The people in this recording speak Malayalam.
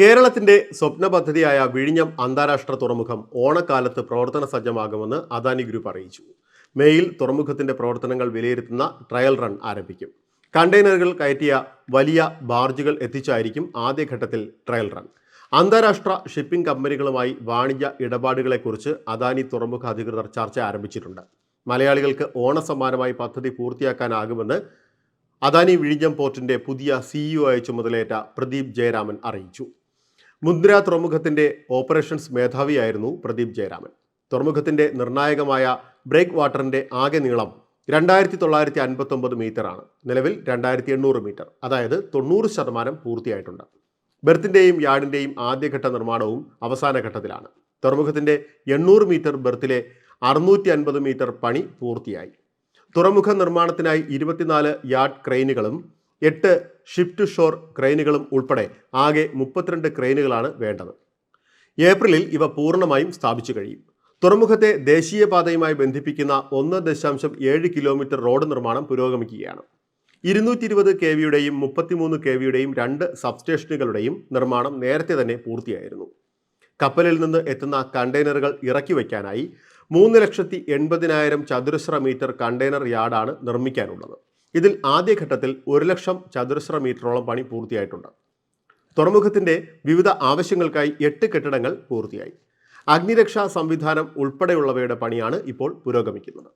കേരളത്തിന്റെ സ്വപ്ന പദ്ധതിയായ വിഴിഞ്ഞം അന്താരാഷ്ട്ര തുറമുഖം ഓണക്കാലത്ത് പ്രവർത്തന സജ്ജമാകുമെന്ന് അദാനി ഗ്രൂപ്പ് അറിയിച്ചു. മേയിൽ തുറമുഖത്തിന്റെ പ്രവർത്തനങ്ങൾ വിലയിരുത്തുന്ന ട്രയൽ റൺ ആരംഭിക്കും. കണ്ടെയ്നറുകൾ കയറ്റിയ വലിയ ബാർജുകൾ എത്തിച്ചായിരിക്കും ആദ്യഘട്ടത്തിൽ ട്രയൽ റൺ. അന്താരാഷ്ട്ര ഷിപ്പിംഗ് കമ്പനികളുമായി വാണിജ്യ ഇടപാടുകളെക്കുറിച്ച് അദാനി തുറമുഖ അധികൃതർ ചർച്ച ആരംഭിച്ചിട്ടുണ്ട്. മലയാളികൾക്ക് ഓണസമ്മാനമായി പദ്ധതി പൂർത്തിയാക്കാനാകുമെന്ന് അദാനി വിഴിഞ്ഞം പോർട്ടിന്റെ പുതിയ സിഇഒ ആയി ചുമതലയേറ്റ പ്രദീപ് ജയരാമൻ അറിയിച്ചു. മുദ്ര തുറമുഖത്തിന്റെ ഓപ്പറേഷൻസ് മേധാവിയായിരുന്നു പ്രദീപ് ജയരാമൻ. തുറമുഖത്തിന്റെ നിർണായകമായ ബ്രേക്ക് വാട്ടറിന്റെ ആകെ നീളം രണ്ടായിരത്തി തൊള്ളായിരത്തി അൻപത്തൊമ്പത് മീറ്ററാണ് നിലവിൽ രണ്ടായിരത്തി എണ്ണൂറ് മീറ്റർ അതായത് തൊണ്ണൂറ് ശതമാനം പൂർത്തിയായിട്ടുണ്ട്. ബെർത്തിന്റെയും യാർഡിന്റെയും ആദ്യഘട്ട നിർമ്മാണവും അവസാന ഘട്ടത്തിലാണ്. തുറമുഖത്തിന്റെ എണ്ണൂറ് മീറ്റർ ബെർത്തിലെ അറുന്നൂറ്റി അൻപത് മീറ്റർ പണി പൂർത്തിയായി. തുറമുഖ നിർമ്മാണത്തിനായി ഇരുപത്തിനാല് യാർഡ് ക്രെയിനുകളും എട്ട് ഷിഫ്റ്റ് ഷോർ ക്രെയിനുകളും ഉൾപ്പെടെ ആകെ മുപ്പത്തിരണ്ട് ക്രെയിനുകളാണ് വേണ്ടത്. ഏപ്രിലിൽ ഇവ പൂർണമായും സ്ഥാപിച്ചു കഴിയും. തുറമുഖത്തെ ദേശീയപാതയുമായി ബന്ധിപ്പിക്കുന്ന ഒന്ന് ദശാംശം ഏഴ് കിലോമീറ്റർ റോഡ് നിർമ്മാണം പുരോഗമിക്കുകയാണ്. ഇരുന്നൂറ്റി ഇരുപത് കെ വിയുടെയും മുപ്പത്തിമൂന്ന് കെ വിയുടെയും രണ്ട് സബ്സ്റ്റേഷനുകളുടെയും നിർമ്മാണം നേരത്തെ തന്നെ പൂർത്തിയായിരുന്നു. കപ്പലിൽ നിന്ന് എത്തുന്ന കണ്ടെയ്നറുകൾ ഇറക്കി വയ്ക്കാനായി മൂന്ന് ലക്ഷത്തി എൺപതിനായിരം ചതുരശ്ര മീറ്റർ കണ്ടെയ്നർ യാർഡാണ് നിർമ്മിക്കാനുള്ളത്. ഇതിൽ ആദ്യഘട്ടത്തിൽ ഒരു ലക്ഷം ചതുരശ്ര മീറ്ററോളം പണി പൂർത്തിയായിട്ടുണ്ട്. തുറമുഖത്തിന്റെ വിവിധ ആവശ്യങ്ങൾക്കായി എട്ട് കെട്ടിടങ്ങൾ പൂർത്തിയായി. അഗ്നിരക്ഷാ സംവിധാനം ഉൾപ്പെടെയുള്ളവയുടെ പണിയാണ് ഇപ്പോൾ പുരോഗമിക്കുന്നത്.